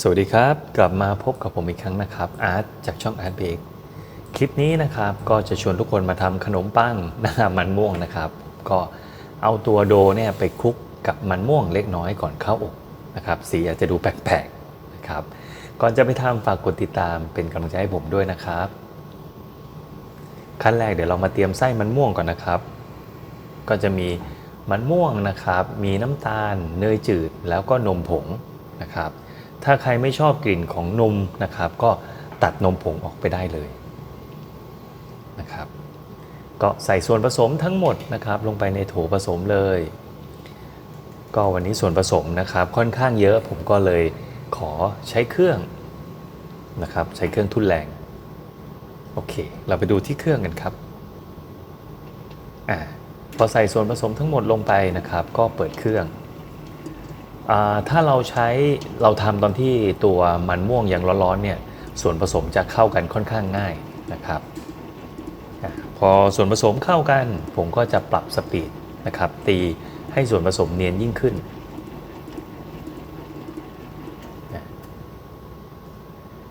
สวัสดีครับ กลับมาพบกับผมอีกครั้งนะครับอาร์ตจากช่องอาร์ตเบกคลิปนี้นะครับก็จะชวนทุกคนมาทำขนมปังน้ามันม่วงนะครับ ก็เอาตัวโดเนี่ยไปคลุกกับมันม่วงเล็กน้อยก่อนเข้าอบนะครับสีอาจจะดูแปลกๆนะครับก่อนจะไปทำฝากกดติดตามเป็นกำลังใจให้ผมด้วยนะครับ ขั้นแรกเดี๋ยวเรามาเตรียมไส้มันม่วงก่อนนะครับ ก็จะมีมันม่วงนะครับ มีน้ำตาล เนยจืดแล้วก็นมผงนะครับ ถ้าใครไม่ชอบกลิ่นของนมนะครับ ก็ตัดนมผงออกไปได้เลยนะครับ ก็ใส่ส่วนผสมทั้งหมดนะครับ ลงไปในโถผสมเลย ก็วันนี้ส่วนผสมนะครับค่อนข้างเยอะผมก็เลยขอใช้เครื่องนะครับ ใช้เครื่องทุ่นแรงโอเค เราไปดูที่เครื่องกันครับอ่าพอใส่ส่วนผสมทั้งหมดลงไปนะครับ ก็เปิดเครื่อง ถ้าเราใช้เราทำตอนที่ตัวมันม่วงยังร้อนๆเนี่ยส่วนผสมจะเข้ากันค่อนข้างง่ายนะครับพอส่วนผสมเข้ากัน ผมก็จะปรับสปีดนะครับ ตีให้ส่วนผสมเนียนยิ่งขึ้น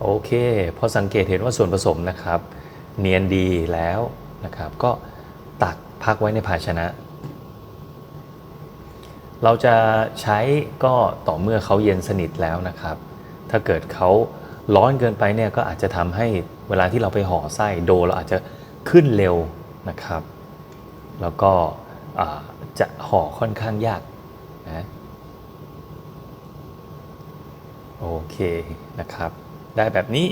โอเค พอสังเกตเห็นว่าส่วนผสมนะครับ เนียนดีแล้วนะครับ ก็ตักพักไว้ในภาชนะ เราจะใช้ก็ต่อเมื่อเขาเย็นสนิทแล้วนะครับ ถ้าเกิดเขาร้อนเกินไปเนี่ยก็อาจจะทำให้เวลาที่เราไปห่อไส้โดเราอาจจะขึ้นเร็วนะครับ แล้วก็จะห่อค่อนข้างยากนะโอเคนะครับ ได้แบบนี้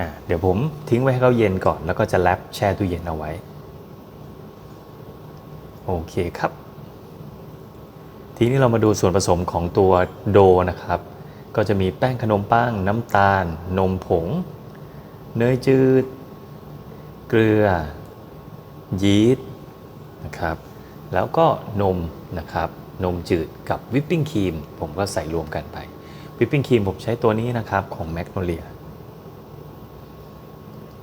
อะเดี๋ยวผมทิ้งไว้ให้เขาเย็นก่อน แล้วก็จะแรปแช่ตู้เย็นเอาไว้ โอเคครับ ทีนี้เรามาดูส่วนผสมของตัวโดนะครับ ก็จะมีแป้งขนมปังน้ำตาล นมผง เนยจืด เกลือ ยีสต์นะครับ แล้วก็นมนะครับ นมจืดกับวิปปิ้งครีม ผมก็ใส่รวมกันไป วิปปิ้งครีมผมใช้ตัวนี้นะครับของแมกโนเลีย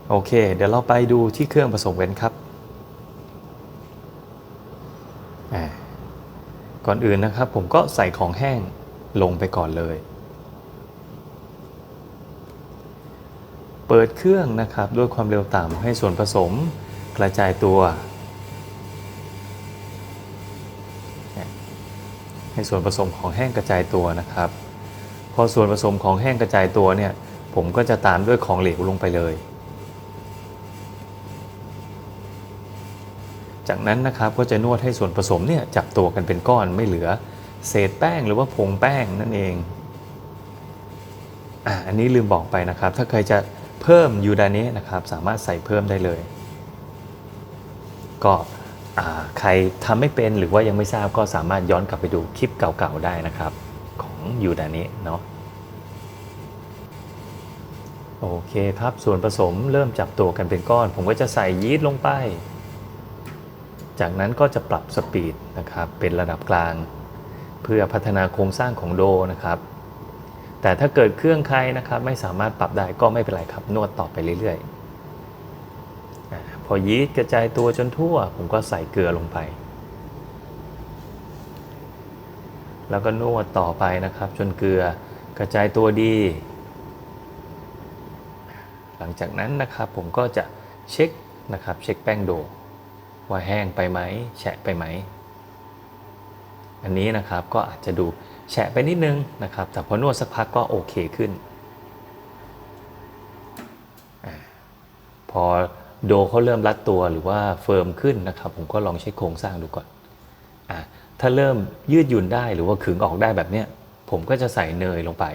โอเค เดี๋ยวเราไปดูที่เครื่องผสมกันครับอ่า ก่อนอื่นนะครับ ผมก็ใส่ของแห้งลงไปก่อนเลย เปิดเครื่องนะครับด้วยความเร็วต่ำให้ส่วนผสมกระจายตัว ให้ส่วนผสมของแห้งกระจายตัวนะครับ พอส่วนผสมของแห้งกระจายตัวเนี่ยผมก็จะตามด้วยของเหลวลงไปเลย จากนั้นนะครับก็จะนวดให้ส่วนผสมเนี่ยจับตัวกันเป็นก้อนไม่เหลือ เศษแป้งหรือว่าผงแป้งนั่นเองอะอันนี้ลืมบอกไปนะครับ ถ้าใครจะเพิ่มยูดาเนะนะครับสามารถใส่เพิ่มได้เลย ก็ใครทำไม่เป็นหรือว่ายังไม่ทราบก็สามารถย้อนกลับไปดูคลิปเก่าๆได้นะครับ ของยูดาเนะเนาะโอเคครับส่วนผสมเริ่มจับตัวกันเป็นก้อน ผมก็จะใส่ยีสต์ลงไป จากนั้นก็จะปรับสปีดนะครับเป็นระดับกลาง เพื่อพัฒนาโครงสร้างของโดนะครับ แต่ถ้าเกิดเครื่องใครนะครับไม่สามารถปรับได้ก็ไม่เป็นไรครับนวดต่อไปเรื่อยๆพอยีสต์กระจายตัวจนทั่ว ผมก็ใส่เกลือลงไป แล้วก็นวดต่อไปนะครับ จนเกลือกระจายตัวดี หลังจากนั้นนะครับผมก็จะเช็คนะครับเช็คแป้งโด ว่าแห้งไปไหมแฉะไปไหม อันนี้นะครับก็อาจจะดูแฉะไปนิดนึงนะครับ แต่พอนวดสักพักก็โอเคขึ้นอพอโดเขาเริ่มรัดตัวหรือว่าเฟิร์มขึ้นนะครับ ผมก็ลองเช็คโครงสร้างดูก่อนอถ้าเริ่มยืดหยุ่นได้หรือว่าขึงออกได้แบบเนี้ยผมก็จะใส่เนยลงไป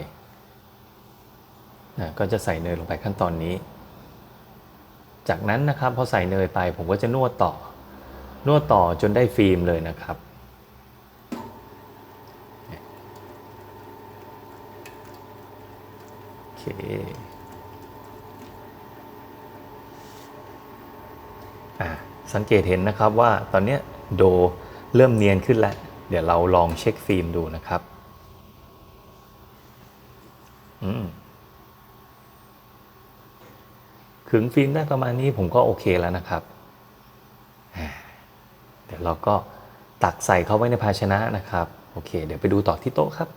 ก็จะใส่เนยลงไปขั้นตอนนี้ จากนั้นนะครับพอใส่เนยไปผมก็จะนวดต่อ นวดต่อจนได้ฟิล์มเลยนะครับ โอเคอะสังเกตเห็นนะครับว่าตอนนี้โดเริ่มเนียนขึ้นแล้ว เดี๋ยวเราลองเช็คฟิล์มดูนะครับ อืมขึงฟิล์มได้ประมาณนี้ผมก็โอเคแล้วนะครับี๋ยวเราก็ตักใส่เข้าไว้ในภาชนะนะครับ โอเค เดี๋ยวไปดูต่อที่โต๊ะครับ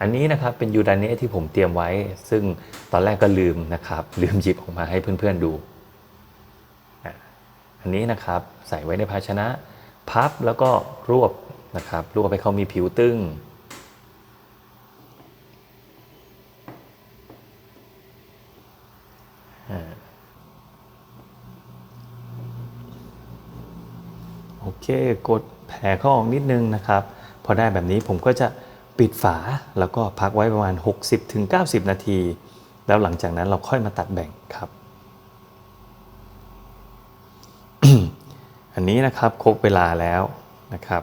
อันนี้นะครับเป็นยูดาเนะที่ผมเตรียมไว้ ซึ่งตอนแรกก็ลืมนะครับ ลืมหยิบออกมาให้เพื่อนๆดู อันนี้นะครับใส่ไว้ในภาชนะ พับแล้วก็รวบนะครับรวบให้เขามีผิวตึงอ่า โอเค กดแผ่เข้าออกนิดนึงนะครับ พอได้แบบนี้ผมก็จะปิดฝาแล้วก็พักไว้ประมาณ 60-90 นาที แล้วหลังจากนั้นเราค่อยมาตัดแบ่งครับ อันนี้นะครับครบเวลาแล้วนะครับ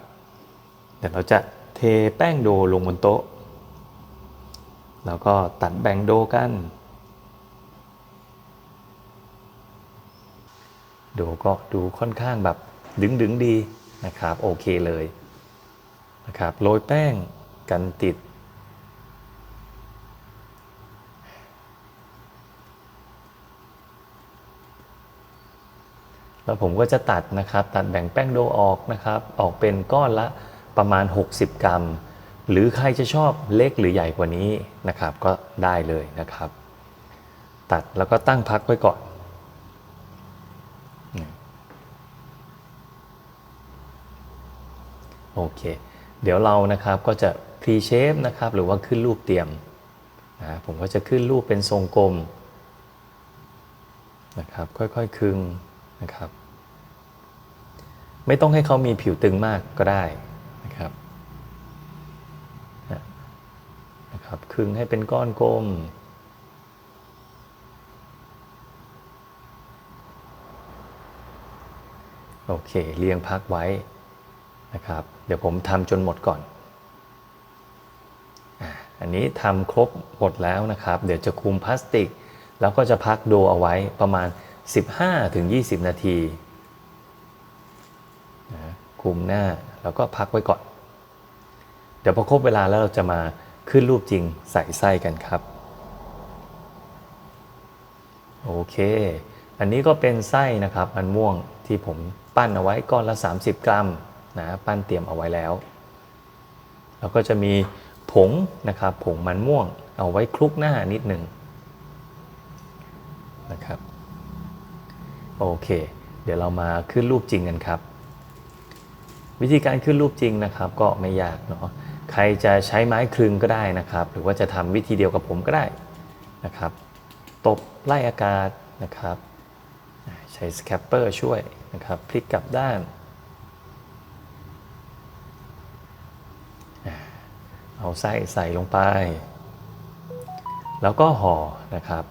เดี๋ยวเราจะเทแป้งโดลงบนโต๊ะ แล้วก็ตัดแบ่งโดกัน โดก็ดูค่อนข้างแบบ ดึงดึงดีนะครับโอเคเลยนะครับโรยแป้งกันติด แล้วผมก็จะตัดนะครับตัดแบ่งแป้งโดออกนะครับ ออกเป็นก้อนละประมาณ 60 กรัม หรือใครจะชอบเล็กหรือใหญ่กว่านี้นะครับ ก็ได้เลยนะครับ ตัดแล้วก็ตั้งพักไว้ก่อน โอเค เดี๋ยวเรานะครับก็จะพรีเชฟนะครับหรือว่าขึ้นรูปเตรียมนะผมก็จะขึ้นรูปเป็นทรงกลมนะครับค่อยๆคึงนะครับ ไม่ต้องให้เขามีผิวตึงมากก็ได้นะครับนะครับคึงให้เป็นก้อนกลมโอเคเรียงพักไว้ นะครับ เดี๋ยวผมทำจนหมดก่อน อันนี้ทำครบหมดแล้วนะครับ เดี๋ยวจะคลุมพลาสติก แล้วก็จะพักโดเอาไว้ประมาณ 15-20 นาทีนะคลุมหน้าแล้วก็พักไว้ก่อน เดี๋ยวพอครบเวลาแล้วเราจะมาขึ้นรูปจริงใส่ไส้กันครับ โอเค อันนี้ก็เป็นไส้นะครับมันม่วงที่ผมปั้นเอาไว้ก้อนละ 30 กรัม นะปั้นเตรียมเอาไว้แล้ว แล้วก็จะมีผงนะครับผงมันม่วงเอาไว้คลุกหน้านิดหนึ่งนะครับโอเค เดี๋ยวเรามาขึ้นรูปจริงกันครับ วิธีการขึ้นรูปจริงนะครับ ก็ไม่ยากเนาะใครจะใช้ไม้คลึงก็ได้นะครับ หรือว่าจะทำวิธีเดียวกับผมก็ได้นะครับ ตบไล่อากาศนะครับ ใช้สแคปเปอร์ช่วยนะครับ พลิกกลับด้าน เอาไส้ใส่ลงไป แล้วก็ห่อนะครับ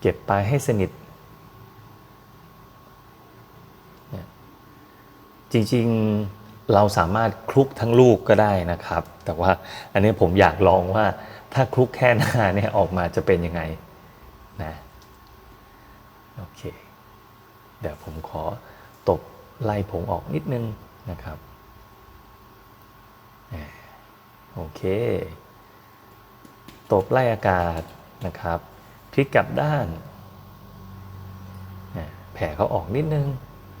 เก็บไปให้สนิท จริงๆเราสามารถคลุกทั้งลูกก็ได้นะครับ แต่ว่าอันนี้ผมอยากลองว่าถ้าคลุกแค่หน้าเนี่ยออกมาจะเป็นยังไงนะโอเค เดี๋ยวผมขอตบไล่ผงออกนิดนึงนะครับอ่า โอเค ตบไล่อากาศนะครับพลิกกลับด้าน แผ่เขาออกนิดนึง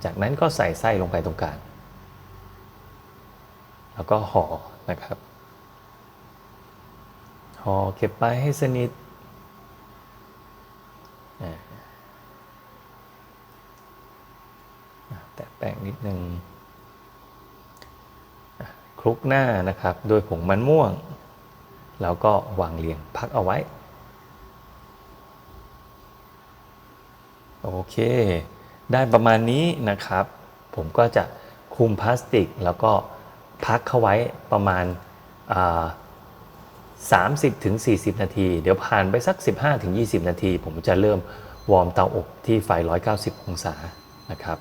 จากนั้นก็ใส่ไส้ลงไปตรงกลางแล้วก็ห่อนะครับ ห่อเก็บไปให้สนิทอ่าอะแตะแป้งนิดนึงอะค ลุกหน้านะครับโดยผงมันม่วง แล้วก็วางเรียงพักเอาไว้ โอเค ได้ประมาณนี้นะครับ ผมก็จะคลุมพลาสติก แล้วก็พักเข้าไว้ประมาณอ่า30ถึง40นาที เดี๋ยวผ่านไปสัก 15ถึง20 นาที ผมจะเริ่มวอร์มเตาอบที่ไฟ 190 องศานะครับ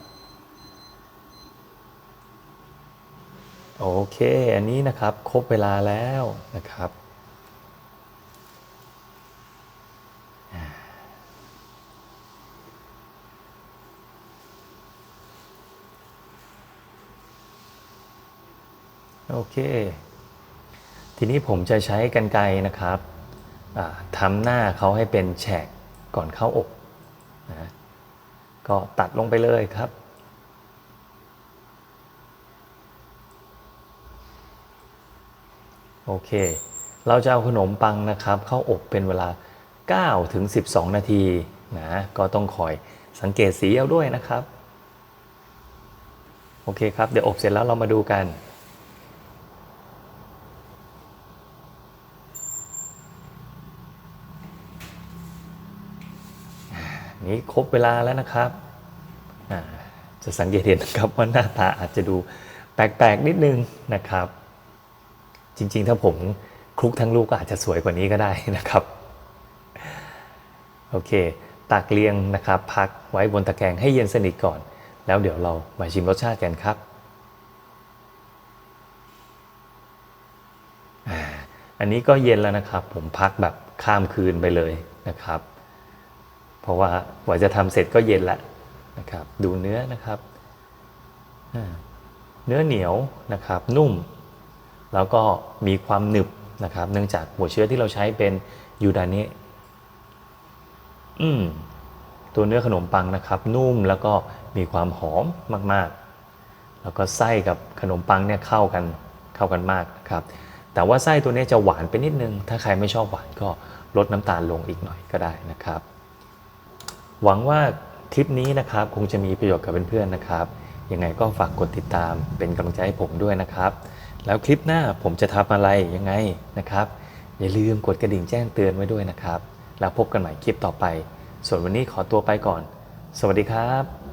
โอเค อันนี้นะครับ ครบเวลาแล้วนะครับ โอเค ทีนี้ผมจะใช้กันไกรนะครับทำหน้าเขาให้เป็นแฉกก่อนเข้าอบนะก็ตัดลงไปเลยครับ โอเค เราจะเอาขนมปังนะครับเข้าอบเป็นเวลา 9 ถึง 12 นาทีนะก็ต้องคอยสังเกตสีเอาด้วยนะครับ โอเคครับ เดี๋ยวอบเสร็จแล้วเรามาดูกันนี้ครบเวลาแล้วนะครับ จะสังเกตเห็นนะครับว่าหน้าตาอาจจะดูแปลกๆนิดนึงนะครับ จริง ๆ ถ้าผมคลุกทั้งลูกก็อาจจะสวยกว่านี้ก็ได้นะครับ โอเค ตักเรียงนะครับ พักไว้บนตะแกรงให้เย็นสนิทก่อน แล้วเดี๋ยวเรามาชิมรสชาติกันครับอันนี้ก็เย็นแล้วนะครับ ผมพักแบบข้ามคืนไปเลยนะครับ เพราะว่ากว่าจะทำเสร็จก็เย็นแล้วนะครับ ดูเนื้อนะครับ เนื้อเหนียวนะครับ นุ่ม แล้วก็มีความหนึบนะครับ เนื่องจากหัวเชื้อที่เราใช้เป็นยูดานิอืมตัวเนื้อขนมปังนะครับ นุ่มแล้วก็มีความหอมมากๆ แล้วก็ไส้กับขนมปังเนี่ยเข้ากันเข้ากันมากครับ แต่ว่าไส้ตัวนี้จะหวานไปนิดนึง ถ้าใครไม่ชอบหวานก็ลดน้ำตาลลงอีกหน่อยก็ได้นะครับ หวังว่าคลิปนี้นะครับคงจะมีประโยชน์กับเพื่อนๆนะครับยังไงก็ฝากกดติดตามเป็นกำลังใจให้ผมด้วยนะครับ แล้วคลิปหน้าผมจะทำอะไรยังไงนะครับ อย่าลืมกดกระดิ่งแจ้งเตือนไว้ด้วยนะครับ แล้วพบกันใหม่คลิปต่อไป ส่วนวันนี้ขอตัวไปก่อน สวัสดีครับ